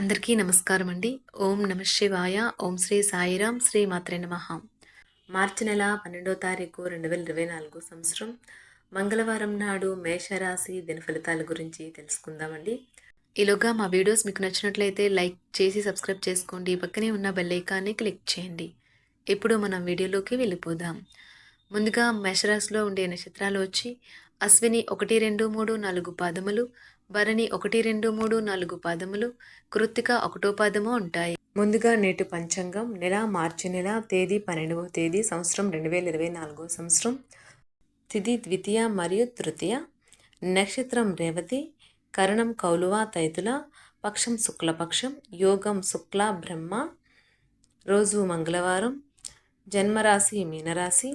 అందరికీ నమస్కారం అండి ఓం నమ శివాయ. ఓం శ్రీ సాయిరాం శ్రీ మాత్రే నమ. మార్చి నెల పన్నెండో తారీఖు రెండు వేల ఇరవై నాలుగు సంవత్సరం. మంగళవారం నాడు మేషరాశి దిన ఫలితాల గురించి తెలుసుకుందామండి. ఈలోగా మా వీడియోస్ మీకు నచ్చినట్లయితే లైక్ చేసి సబ్స్క్రైబ్ చేసుకోండి. పక్కనే ఉన్న బెల్ ఐకాన్ని క్లిక్ చేయండి. ఇప్పుడు మనం వీడియోలోకి వెళ్ళిపోదాం. ముందుగా మేషరాశిలో ఉండే నక్షత్రాలు వచ్చి అశ్విని ఒకటి రెండు మూడు నాలుగు పాదములు భరణి ఒకటి రెండు మూడు నాలుగు పాదములు కృత్తిక ఒకటో పాదము ఉంటాయి. ముందుగా నేటి పంచాంగం నెల మార్చి నెల తేదీ పన్నెండవ తేదీ సంవత్సరం రెండు వేల ఇరవై నాలుగో సంవత్సరం. తిథి ద్వితీయ మరియు తృతీయ. నక్షత్రం రేవతి కరణం కౌలువ తైతుల పక్షం శుక్లపక్షం యోగం శుక్ల బ్రహ్మ. రోజు మంగళవారం. జన్మరాశి మీనరాశి.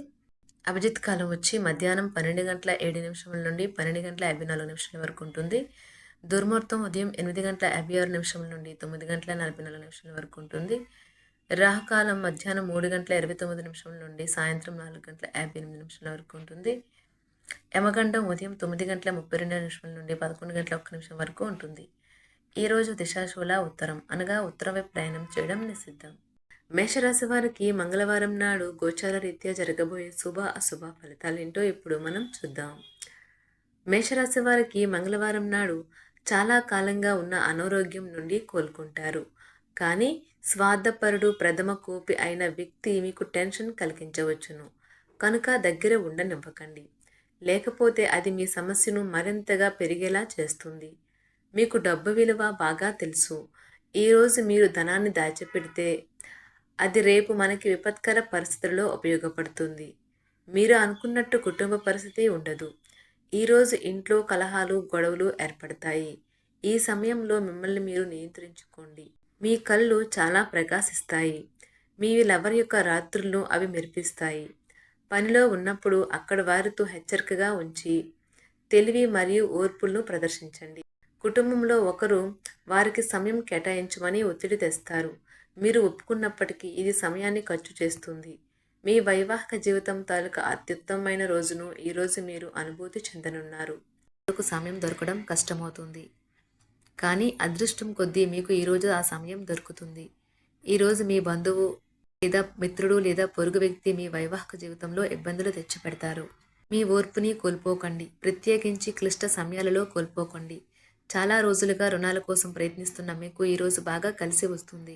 అభిజిత్ కాలం వచ్చి మధ్యాహ్నం పన్నెండు గంటల ఏడు నిమిషముల నుండి పన్నెండు గంటల యాభై నాలుగు నిమిషాల వరకు ఉంటుంది. దుర్ముహూర్తం ఉదయం ఎనిమిది గంటల యాభై ఆరు నిమిషముల నుండి తొమ్మిది గంటల నలభై నాలుగు నిమిషాల వరకు ఉంటుంది. రాహుకాలం మధ్యాహ్నం మూడు గంటల ఇరవై తొమ్మిది నిమిషముల నుండి సాయంత్రం నాలుగు గంటల యాభై ఎనిమిది నిమిషాల వరకు ఉంటుంది. యమగండం ఉదయం తొమ్మిది గంటల ముప్పై రెండు నిమిషాల నుండి పదకొండు గంటల ఒక్క నిమిషం వరకు ఉంటుంది. ఈరోజు దిశాశూల ఉత్తరం. అనగా ఉత్తరం వైపు ప్రయాణం చేయడం నిషిద్ధం. మేషరాశి వారికి మంగళవారం నాడు గోచార రీత్యా జరగబోయే శుభ అశుభ ఫలితాలు ఏంటో ఇప్పుడు మనం చూద్దాం. మేషరాశి వారికి మంగళవారం నాడు చాలా కాలంగా ఉన్న అనారోగ్యం నుండి కోలుకుంటారు. కానీ స్వార్థపరుడు ప్రథమ కోపి అయిన వ్యక్తి మీకు టెన్షన్ కలిగించవచ్చును. కనుక దగ్గర ఉండనివ్వకండి. లేకపోతే అది మీ సమస్యను మరింతగా పెరిగేలా చేస్తుంది. మీకు డబ్బు విలువ బాగా తెలుసు. ఈరోజు మీరు ధనాన్ని దాచిపెడితే అది రేపు మనకి విపత్కర పరిస్థితుల్లో ఉపయోగపడుతుంది. మీరు అనుకున్నట్టు కుటుంబ పరిస్థితి ఉండదు. ఈరోజు ఇంట్లో కలహాలు గొడవలు ఏర్పడతాయి. ఈ సమయంలో మిమ్మల్ని మీరు నియంత్రించుకోండి. మీ కళ్ళు చాలా ప్రకాశిస్తాయి. మీ లవర్ యొక్క రాత్రులను అవి మెరిపిస్తాయి. పనిలో ఉన్నప్పుడు అక్కడ వారితో హెచ్చరికగా ఉంచి తెలివి మరియు ఓర్పులను ప్రదర్శించండి. కుటుంబంలో ఒకరు వారికి సమయం కేటాయించమని ఒత్తిడి తెస్తారు. మీరు ఒప్పుకున్నప్పటికీ ఇది సమయాన్ని ఖర్చు చేస్తుంది. మీ వైవాహిక జీవితం తాలూకా అత్యుత్తమమైన రోజును ఈరోజు మీరు అనుభూతి చెందనున్నారు. మీకు సమయం దొరకడం కష్టమవుతుంది. కానీ అదృష్టం కొద్దీ మీకు ఈరోజు ఆ సమయం దొరుకుతుంది. ఈరోజు మీ బంధువు లేదా మిత్రుడు లేదా పొరుగు వ్యక్తి మీ వైవాహిక జీవితంలో ఇబ్బందులు తెచ్చిపెడతారు. మీ ఓర్పుని కోల్పోకండి. ప్రత్యేకించి క్లిష్ట సమయాలలో కోల్పోకండి. చాలా రోజులుగా రుణాల కోసం ప్రయత్నిస్తున్న మీకు ఈరోజు బాగా కలిసి వస్తుంది.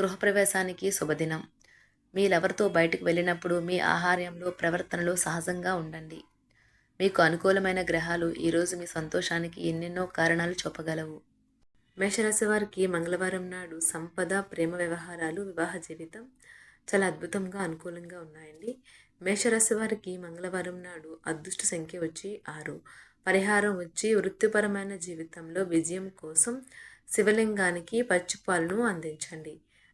గృహప్రవేశానికి శుభదినం. మీరెవరితో బయటకు వెళ్ళినప్పుడు మీ ఆహార్యంలో ప్రవర్తనలో సహజంగా ఉండండి. మీకు అనుకూలమైన గ్రహాలు ఈరోజు మీ సంతోషానికి ఎన్నెన్నో కారణాలు చూపగలవు. మేషరాశి వారికి మంగళవారం నాడు సంపద ప్రేమ వ్యవహారాలు వివాహ జీవితం చాలా అద్భుతంగా అనుకూలంగా ఉన్నాయండి. మేషరాశి వారికి మంగళవారం నాడు అదృష్ట సంఖ్య వచ్చి ఆరు. పరిహారం వచ్చి వృత్తిపరమైన జీవితంలో విజయం కోసం శివలింగానికి పచ్చిపాలను అందించండి.